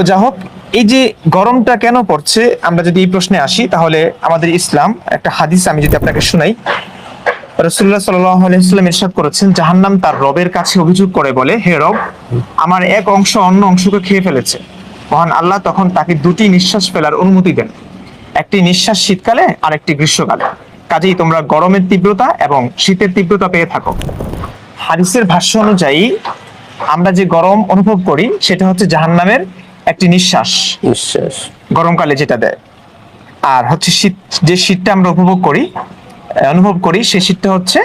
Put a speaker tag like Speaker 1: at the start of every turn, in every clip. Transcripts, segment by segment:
Speaker 1: তো যা হোক, এই যে গরমটা কেন পড়ছে, আমরা যদি এই প্রশ্নে আসি, তাহলে আমাদের ইসলাম, একটা হাদিস আমি যদি আপনাকে শুনাই। রসুল্লাহ সাল্লাম ইরশাদ করেছেন, জাহান্নাম তার রবের কাছে অভিযোগ করে বলে, হে রব, আমার এক অংশ অন্য অংশকে খেয়ে ফেলেছে। মহান আল্লাহ তখন তাকে দুটি নিঃশ্বাস ফেলার অনুমতি দেন। একটি নিঃশ্বাস শীতকালে আর একটি গ্রীষ্মকালে। কাজেই তোমরা গরমের তীব্রতা এবং শীতের তীব্রতা পেয়ে থাকো। হাদিসের ভাষ্য অনুযায়ী, আমরা যে গরম অনুভব করি, সেটা হচ্ছে জাহান্নামের একটি নিঃশ্বাস।
Speaker 2: নিঃশ্বাস।
Speaker 1: গরমকালে যেটা দেয়। আর হচ্ছে শীত যে শীতটা আমরা উপভোগ করি অনুভব করি সেই শীতটা হচ্ছে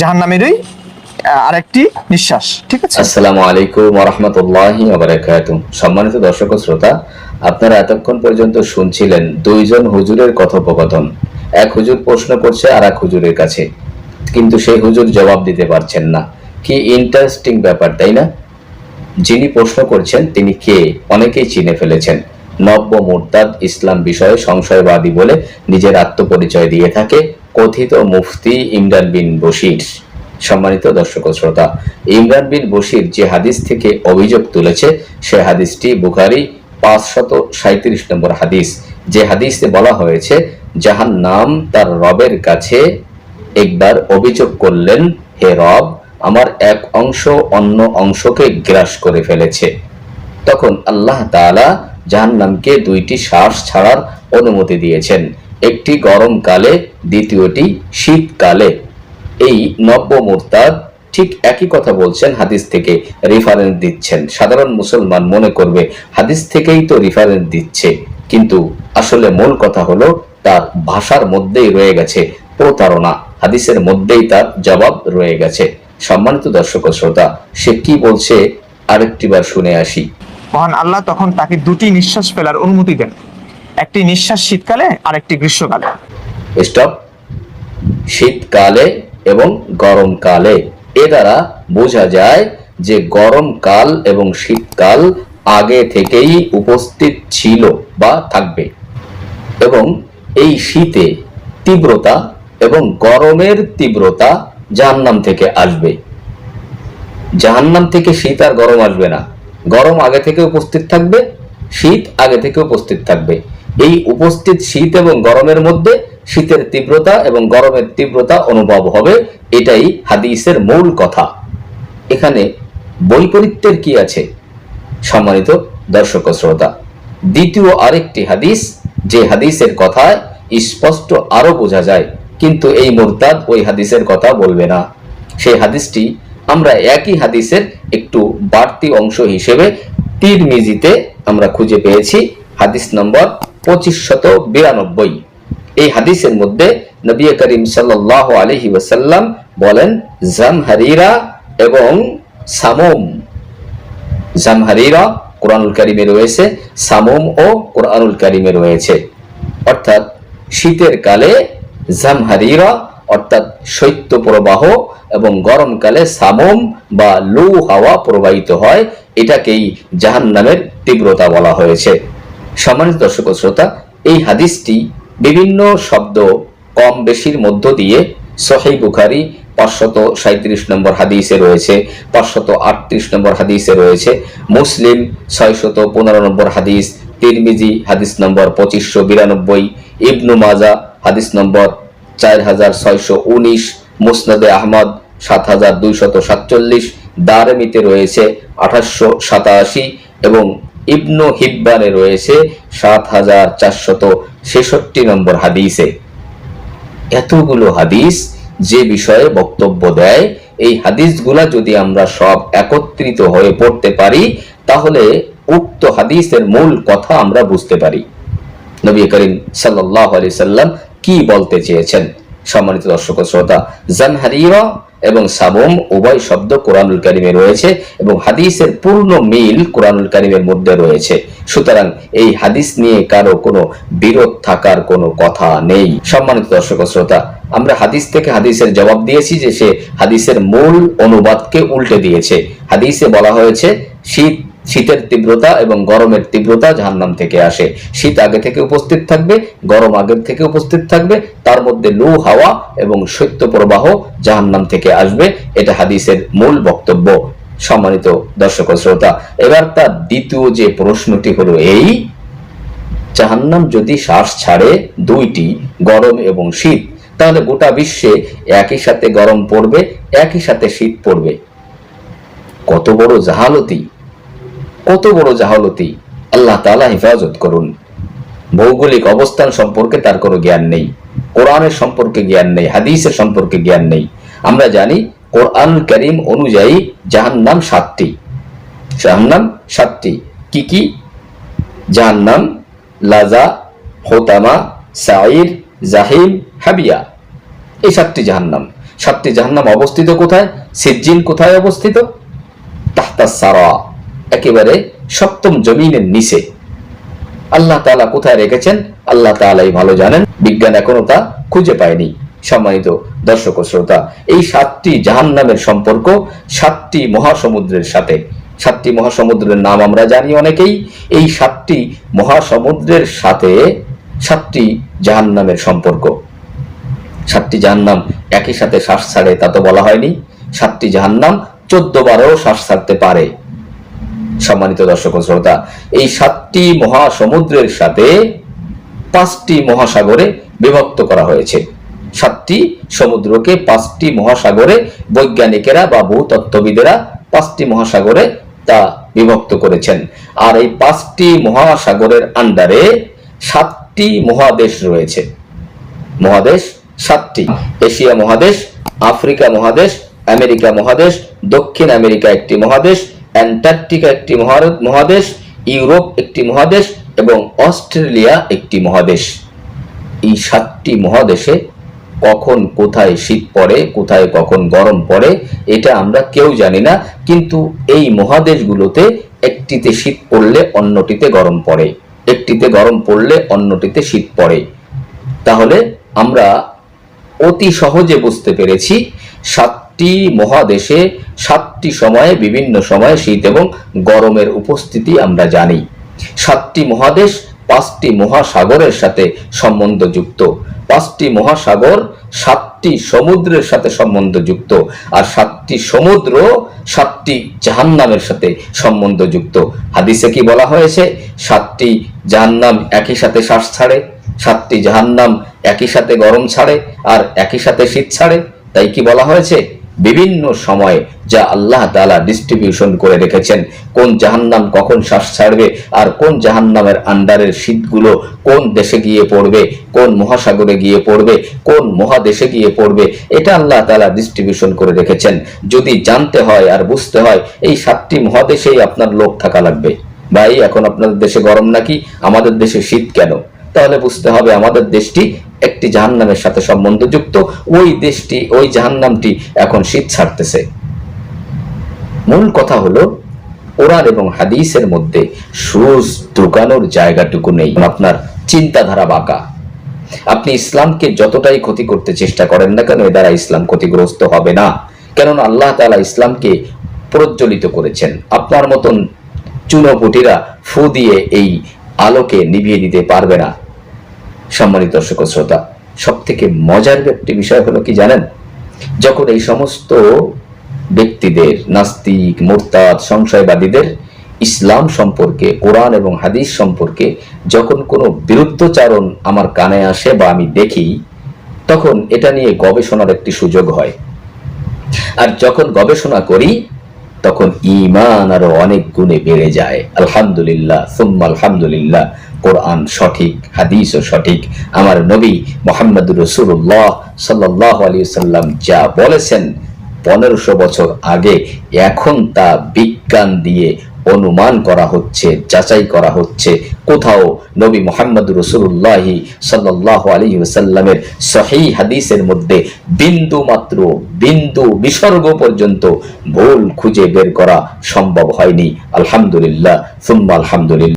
Speaker 1: জাহান নামেরই আরেকটি নিঃশ্বাস। ঠিক আছে?
Speaker 2: আসসালামু আলাইকুম রহমতুল্লাহি সম্মানিত দর্শক শ্রোতা আপনারা এতক্ষণ পর্যন্ত শুনছিলেন দুইজন হুজুরের কথোপকথন। এক হুজুর প্রশ্ন করছে আর এক হুজুরের কাছে। কিন্তু সেই হুজুর জবাব দিতে পারছেন না। কি ইন্টারেস্টিং ব্যাপার তাই না? যিনি প্রশ্ন করছেন, তিনি কে? অনেকেই চিনে ফেলেছেন। নব্য মুরতাদ ইসলাম বিষয়ে সংশয়বাদী বলে নিজের আত্মপরিচয় দিয়ে থাকে কথিত মুফতি ইমরান বিন বশির। সম্মানিত দর্শক শ্রোতা, ইমরান বিন বশির যে হাদিস থেকে অভিযোগ তুলেছে, সে হাদিসটি বুখারি পাঁচশত সাঁত্রিশ নম্বর হাদিস। যে হাদিসে বলা হয়েছে যাহার নাম তার রবের কাছে একবার অভিযোগ করলেন, হে রব আমার এক অংশ অন্য অংশকে গ্রাস করে ফেলেছে। তখন আল্লাহ তাআলা জাহান্নামকে দুইটি শ্বাস ছাড়ার অনুমতি দিয়েছেন। একটি গরমকালে, দ্বিতীয়টি শীতকালে। এই নব্য মুরতাদ ঠিক একই কথা বলছেন হাদিস থেকে রেফারেন্স দিচ্ছেন। সাধারণ মুসলমান মনে করবে, হাদিস থেকেই তো রেফারেন্স দিচ্ছে। কিন্তু আসলে মূল কথা হলো, তার ভাষার মধ্যেই রয়ে গেছে প্রতারণা। হাদিসের মধ্যেই তার জবাব রয়ে গেছে। সম্মানিত দর্শক শ্রোতা সে কি বলছে আরেকটিবার শুনে আসি।
Speaker 1: মহান আল্লাহ তখন তাকে দুটি নিঃশ্বাস ফেলার অনুমতি দেন। একটি নিঃশ্বাস শীতকালে আর একটি গ্রীষ্মকালে।
Speaker 2: স্টপ। শীতকালে এবং গরমকালে। এ দ্বারা বোঝা যায় যে গরমকাল এবং শীতকাল আগে থেকেই উপস্থিত ছিল বা থাকবে। এবং এই শীতে তীব্রতা এবং গরমের তীব্রতা জাহান্নাম থেকে আসবে। জাহান্নাম থেকে শীত আর গরম আসবে না। গরম আগে থেকে উপস্থিত থাকবে, শীত আগে থেকে উপস্থিত থাকবে। এই উপস্থিত শীত এবং গরমের মধ্যে শীতের তীব্রতা এবং গরমের তীব্রতা অনুভব হবে, এটাই হাদিসের মূল কথা। এখানে বৈপরীত্যের কি আছে? সম্মানিত দর্শক শ্রোতা, দ্বিতীয় আরেকটি হাদিস, যে হাদিসের কথায় স্পষ্ট আরও বোঝা যায়। কিন্তু এই মোরতাদ ওই হাদিসের কথা বলবে না। সেই হাদিসটি আমরা একই হাদিসের একটু বাড়তি অংশ হিসেবে তিরমিজিতে আমরা খুঁজে পেয়েছি, হাদিস নম্বর পঁচিশ শত বিরানব্বই। এই হাদিসের মধ্যে নবী করিম সাল্লাহ আলহি ওয়াসাল্লাম বলেন, জামহারিরা এবং সামম জামহারিরা কোরআনুল কারিমে রয়েছে, সামম ও কোরআনুল কারিমে রয়েছে। অর্থাৎ শীতের কালে জামহারিরা, অর্থাৎ শৈত্য প্রবাহ এবং গরমকালে সামম বা লু হাওয়া প্রবাহিত হয়, এটাকেই জাহান নামের তীব্রতা বলা হয়েছে। সম্মানিত দর্শক শ্রোতা, এই হাদিসটি বিভিন্ন শব্দ কম বেশির মধ্য দিয়ে সহি বুখারি পাঁচশত সাঁত্রিশ নম্বর হাদিসে রয়েছে, পাঁচশত আটত্রিশ নম্বর হাদিসে রয়েছে, মুসলিম ছয়শত পনেরো নম্বর হাদিস, তিরমিজি হাদিস নম্বর পঁচিশশো বিরানব্বই, ইবনু মাজা হাদিস নম্বর চার হাজার ছয়শো উনিশ, মুসনাদে আহমদ সাত হাজার দুইশত সাতচল্লিশ, দারেমিতে রয়েছে আঠাশশো সাতাশি এবং ইবনু হিব্বানে রয়েছে সাত হাজার চারশত ছেষট্টি নম্বর হাদিসে। এতগুলো হাদিস যে বিষয়ে বক্তব্য দেয়, এই হাদিসগুলা যদি আমরা সব একত্রিত হয়ে পড়তে পারি, তাহলে উক্ত হাদিসের মূল কথা আমরা বুঝতে পারি। নবী করিম সাল্লাহ আলি সাল্লাম কি বলতে চেয়েছেন? সম্মানিত দর্শক শ্রোতা জানহারিয়া এবং সাবম উভয় শব্দ কোরআনুল কারিমে রয়েছে এবং হাদিসের পূর্ণ মিল কোরআনুল কারিমের মধ্যে রয়েছে। সুতরাং এই হাদিস নিয়ে কারও কোনো বিরোধ থাকার কোনো কথা নেই। সম্মানিত দর্শক শ্রোতা, আমরা হাদিস থেকে হাদিসের জবাব দিয়েছি যে সে হাদিসের মূল অনুবাদকে উল্টে দিয়েছে। হাদিসে বলা হয়েছে, শীত শীতের তীব্রতা এবং গরমের তীব্রতা জাহান্নাম থেকে আসে। শীত আগে থেকে উপস্থিত থাকবে, গরম আগে থেকে উপস্থিত থাকবে, তার মধ্যে লু, হাওয়া এবং শৈত্য প্রবাহ জাহান্নাম থেকে আসবে। এটা হাদিসের মূল বক্তব্য। সম্মানিত দর্শক শ্রোতা, এবার তার দ্বিতীয় যে প্রশ্নটি হলো এই, জাহান্নাম যদি শ্বাস ছাড়ে দুইটি, গরম এবং শীত, তাহলে গোটা বিশ্বে একই সাথে গরম পড়বে, একই সাথে শীত পড়বে। কত বড় জাহালতি। কত বড় জাহালতি? আল্লাহ তাআলা হেফাজত করুন। ভৌগোলিক অবস্থান সম্পর্কে তার কোনো জ্ঞান নেই। কোরআনের সম্পর্কে জ্ঞান নেই। হাদিসের সম্পর্কে জ্ঞান নেই। আমরা জানি কোরআন করিম অনুযায়ী জাহান্নাম সাতটি। জাহান্নাম সাতটি। কি কি? জাহান্নাম, লাজা, হোতামা সাইর জাহিম, হাবিয়া। এই সাতটি জাহান্নাম। সাতটি জাহান্নাম অবস্থিত কোথায়? সিজ্জিন কোথায় অবস্থিত? তাহতা সারা। একেবারে সপ্তম জমিনের নিচে। আল্লাহ তাআলা কোথায় রেখেছেন? আল্লাহ তাআলাই ভালো জানেন, বিজ্ঞান এখনও তা খুঁজে পায়নি। সম্মানিত দর্শক শ্রোতা, এই সাতটি জাহান্নামের সম্পর্ক সাতটি মহাসমুদ্রের সাথে। সাতটি মহাসমুদ্রের নাম আমরা জানি অনেকেই। এই সাতটি মহাসমুদ্রের সাথে সাতটি জাহান্নামের সম্পর্ক। সাতটি জাহান্নাম একই সাথে শ্বাস ছাড়ে, তা তো বলা হয়নি। সাতটি জাহান্নাম চোদ্দ বারও শ্বাস ছাড়তে পারে। সম্মানিত দর্শক শ্রোতা, এই সাতটি মহাসমুদ্রের সাথে পাঁচটি মহাসাগরে বিভক্ত করা হয়েছে। সাতটি সমুদ্রকে পাঁচটি মহাসাগরে বৈজ্ঞানিকেরা বা ভূতত্ত্ববিদেরা পাঁচটি মহাসাগরে তা বিভক্ত করেছেন। আর এই পাঁচটি মহাসাগরের আন্ডারে সাতটি মহাদেশ রয়েছে। মহাদেশ সাতটি। এশিয়া মহাদেশ, আফ্রিকা মহাদেশ, আমেরিকা মহাদেশ, দক্ষিণ আমেরিকা একটি মহাদেশ অ্যান্টার্কটিকা একটি মহাদেশ, ইউরোপ একটি মহাদেশ এবং অস্ট্রেলিয়া একটি মহাদেশ। এই সাতটি মহাদেশে কখন কোথায় শীত পড়ে, কোথায় কখন গরম পড়ে, এটা আমরা কেউ জানি না, কিন্তু এই মহাদেশগুলোতে একটিতে শীত পড়লে অন্যটিতে গরম পড়ে, একটিতে গরম পড়লে অন্যটিতে শীত পড়ে। তাহলে আমরা অতি সহজে বুঝতে পেরেছি সাতটি মহাদেশে সাতটি সময়ে, বিভিন্ন সময়ে শীত এবং গরমের উপস্থিতি আমরা জানি। সাতটি মহাদেশ পাঁচটি মহাসাগরের সাথে সম্বন্ধযুক্ত। পাঁচটি মহাসাগর সাতটি সমুদ্রের সাথে সম্বন্ধযুক্ত আর সাতটি সমুদ্র সাতটি জাহান্নামের সাথে সম্বন্ধযুক্ত। হাদিসে কি বলা হয়েছে? সাতটি জাহান্নাম একই সাথে শ্বাস ছাড়ে, সাতটি জাহান্নাম একই সাথে গরম ছাড়ে আর একই সাথে শীত ছাড়ে। তাই কি বলা হয়েছে? বিভিন্ন সময়ে যা আল্লাহ তাআলা ডিস্ট্রিবিউশন করে রেখেছেন, কোন জাহান্নাম কখন শ্বাস ছাড়বে আর কোন জাহান্নামের আন্ডারের শীতগুলো কোন দেশে গিয়ে পড়বে, কোন মহাসাগরে গিয়ে পড়বে, কোন মহাদেশে গিয়ে পড়বে, এটা আল্লাহ তালা ডিস্ট্রিবিউশন করে রেখেছেন। যদি জানতে হয় আর বুঝতে হয়, এই সাতটি মহাদেশেই আপনার লোক থাকা লাগবে। ভাই, এখন আপনাদের দেশে গরম নাকি? আমাদের দেশে শীত কেন? তাহলে বুঝতে হবে আমাদের দেশটি একটি জাহান্নামের সাথে সম্বন্ধযুক্ত ওই দেশটি, ওই জাহান্নামটি এখন শীত ছাড়তেছে। মূল কথা হলো, কোরআন এবং হাদিসের মধ্যে সুজ ঢুকানোর জায়গাটুকু নেই। আপনার চিন্তাধারা বাঁকা। আপনি ইসলামকে যতটাই ক্ষতি করতে চেষ্টা করেন না কেন, এ দ্বারা ইসলাম ক্ষতিগ্রস্ত হবে না। কেননা আল্লাহ তাআলা ইসলামকে প্রজ্বলিত করেছেন। আপনার মতন চুনোপুটিরা ফু দিয়ে এই আলোকে নিভিয়ে দিতে পারবে না। সম্মানিত দর্শক শ্রোতা সব থেকে মজার একটি বিষয় হলো কি জানেন? যখন এই সমস্ত ব্যক্তিদের, নাস্তিক, মোরতাদ, সংশয়বাদীদের ইসলাম সম্পর্কে, কোরআন এবং হাদিস সম্পর্কে যখন কোনো বিরুদ্ধচারণ আমার কানে আসে বা আমি দেখি, তখন এটা নিয়ে গবেষণার একটি সুযোগ হয়। আর যখন গবেষণা করি তখন ইমান আরও অনেক গুণে বেড়ে যায়। আলহামদুলিল্লাহ, সুম্মা আলহামদুলিল্লাহ, কোরআন সঠিক, হাদিসও সঠিক। আমার নবী মোহাম্মদ রসুল্লাহ সাল্লাহ আলী সাল্লাম যা বলেছেন, পনেরোশো বছর আগে, এখন তা বিজ্ঞান দিয়ে অনুমান করা হচ্ছে, যাচাই করা হচ্ছে। কোথাও নবী মোহাম্মদ রসুল্লাহি সাল্লাহ আলী সাল্লামের সহি হাদিসের মধ্যে বিন্দু মাত্র, বিন্দু বিসর্গ পর্যন্ত ভুল খুঁজে বের করা সম্ভব হয়নি। আলহামদুলিল্লাহ, সুম্মা আলহামদুলিল্লাহ।